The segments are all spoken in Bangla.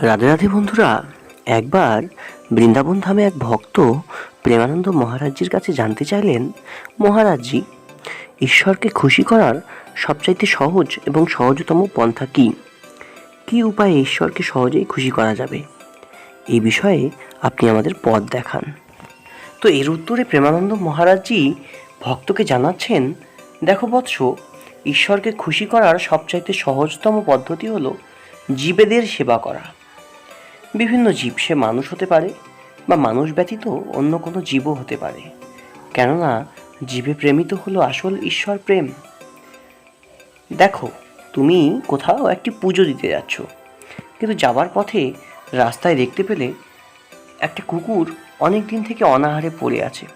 রাধে রাধে বন্ধুরা, একবার বৃন্দাবন ধামে এক ভক্ত প্রেমানন্দ মহারাজজির কাছে জানতে চাইলেন, মহারাজজি, ঈশ্বরকে খুশি করার সবচাইতে সহজ এবং সহজতম পন্থা কী? কী উপায়ে ঈশ্বরকে সহজেই খুশি করা যাবে? এই বিষয়ে আপনি আমাদের পথ দেখান। তো এর উত্তরে প্রেমানন্দ মহারাজজি ভক্তকে জানাচ্ছেন, দেখো বৎস, ঈশ্বরকে খুশি করার সবচাইতে সহজতম পদ্ধতি হলো জীবেদের সেবা করা। বিভিন্ন জীব সে মানুষ হতে পারে বা মানুষ ব্যতীত অন্য কোনো জীবও হতে পারে। কেননা জীবে প্রেমিত হলো আসল ঈশ্বর প্রেম। দেখো, তুমি কোথাও একটি পুজো দিতে যাচ্ছ, কিন্তু যাবার পথে রাস্তায় দেখতে পেলে একটা কুকুর অনেক দিন থেকে অনাহারে পড়ে আছে।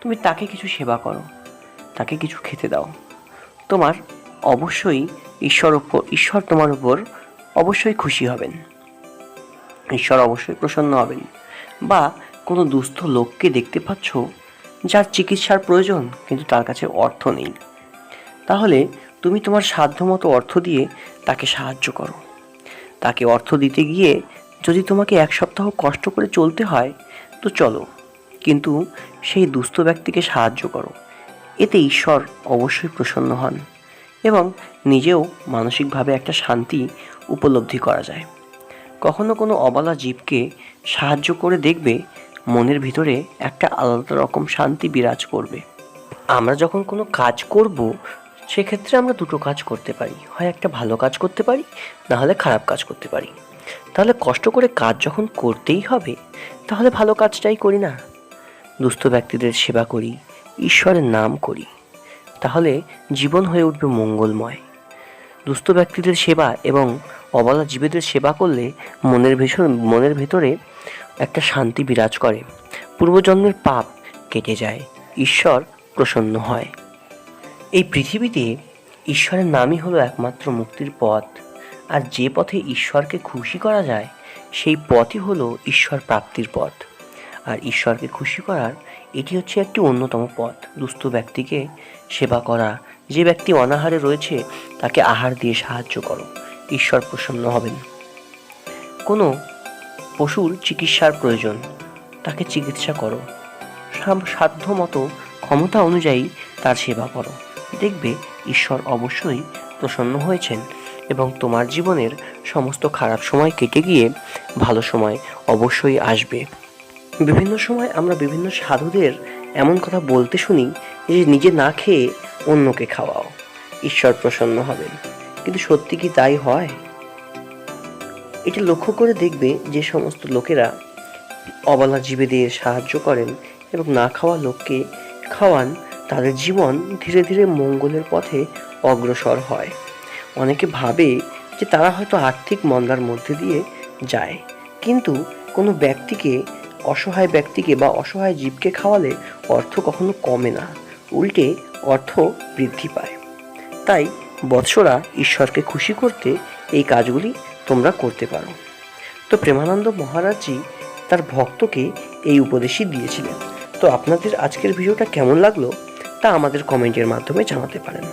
তুমি তাকে কিছু সেবা করো, তাকে কিছু খেতে দাও। তোমার অবশ্যই ঈশ্বর ওপর ঈশ্বর তোমার উপর অবশ্যই খুশি হবেন। ঈশ্বর অবশ্যই প্রসন্ন হবেন। বা কোনো দুস্থ লোককে দেখতে পাচ্ছ, যার চিকিৎসার প্রয়োজন কিন্তু তার কাছে অর্থ নেই। তাহলে তুমি তোমার সাধ্যমতো অর্থ দিয়ে তাকে সাহায্য করো। তাকে অর্থ দিতে গিয়ে যদি তোমাকে এক সপ্তাহ কষ্ট করে চলতে হয়, তো চলো। কিন্তু সেই দুস্থ ব্যক্তিকে সাহায্য করো। এতে ঈশ্বর অবশ্যই প্রসন্ন হন এবং নিজেও মানসিকভাবে একটা শান্তি উপলব্ধি করা যায়। কখনো কোনো অবলা জীবকে সাহায্য করে দেখবে, মনের ভিতরে একটা আলাদা রকম শান্তি বিরাজ করবে। আমরা যখন কোনো কাজ করব, সেক্ষেত্রে আমরা দুটো কাজ করতে পারি। হয় একটা ভালো কাজ করতে পারি, না হলে খারাপ কাজ করতে পারি। তাহলে কষ্ট করে কাজ যখন করতেই হবে, তাহলে ভালো কাজটাই করি না। দুস্থ ব্যক্তিদের সেবা করি, ঈশ্বরের নাম করি। তাহলে জীবন হয়ে উঠবে মঙ্গলময়। দুস্থ ব্যক্তিদের সেবা এবং অবলা জীবেদের সেবা করলে মনের ভীষণ মনের ভেতরে একটা শান্তি বিরাজ করে। পূর্বজন্মের পাপ কেটে যায়, ঈশ্বর প্রসন্ন হয়। এই পৃথিবীতে ঈশ্বরের নামই হলো একমাত্র মুক্তির পথ। আর যে পথে ঈশ্বরকে খুশি করা যায়, সেই পথই হলো ঈশ্বর প্রাপ্তির পথ। আর ঈশ্বরকে খুশি করার এটি হচ্ছে একটি অন্যতম পথ। দুস্থ ব্যক্তিকে সেবা করা যে ব্যক্তি অনাহারে রয়েছে, তাকে আহার দিয়ে সাহায্য করো। ঈশ্বর প্রসন্ন হবেন। কোনো পশুর চিকিৎসার প্রয়োজন, তাকে চিকিৎসা করো। সাধ্য মতো ক্ষমতা অনুযায়ী তার সেবা করো। দেখবে ঈশ্বর অবশ্যই প্রসন্ন হয়েছেন এবং তোমার জীবনের সমস্ত খারাপ সময় কেটে গিয়ে ভালো সময় অবশ্যই আসবে। বিভিন্ন সময় আমরা বিভিন্ন সাধুদের এমন কথা বলতে শুনি যে নিজে না খেয়ে অন্যকে খাওয়াও। ঈশ্বর প্রসন্ন হবেন। কিন্তু সত্যি কি তাই হয়? এটা লক্ষ্য করে দেখবে যে সমস্ত লোকেরা অবলা জীবেদের সাহায্য করেন এবং না খাওয়া লোককে খাওয়ান, তাদের জীবন ধীরে ধীরে মঙ্গলের পথে অগ্রসর হয়। অনেকে ভাবে যে তারা হয়তো আর্থিক মন্দার মধ্যে দিয়ে যায়, কিন্তু কোনো ব্যক্তিকে অসহায় ব্যক্তিকে বা অসহায় জীবকে খাওয়ালে অর্থ কখনো কমে না। উল্টে অর্থ বৃদ্ধি পায়। তাই বৎসরা ঈশ্বরকে খুশি করতে এই কাজগুলি তোমরা করতে পারো। তো প্রেমানন্দ মহারাজজি তার ভক্তকে এই উপদেশই দিয়েছিলেন। তো আপনাদের আজকের ভিডিওটা কেমন লাগল তা আমাদের কমেন্টের মাধ্যমে জানাতে পারেন।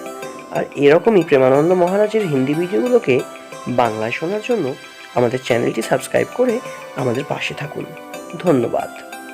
আর এরকমই প্রেমানন্দ মহারাজের হিন্দি ভিডিওগুলোকে বাংলায় শোনার জন্য আমাদের চ্যানেলটি সাবস্ক্রাইব করে আমাদের পাশে থাকুন। ধন্যবাদ।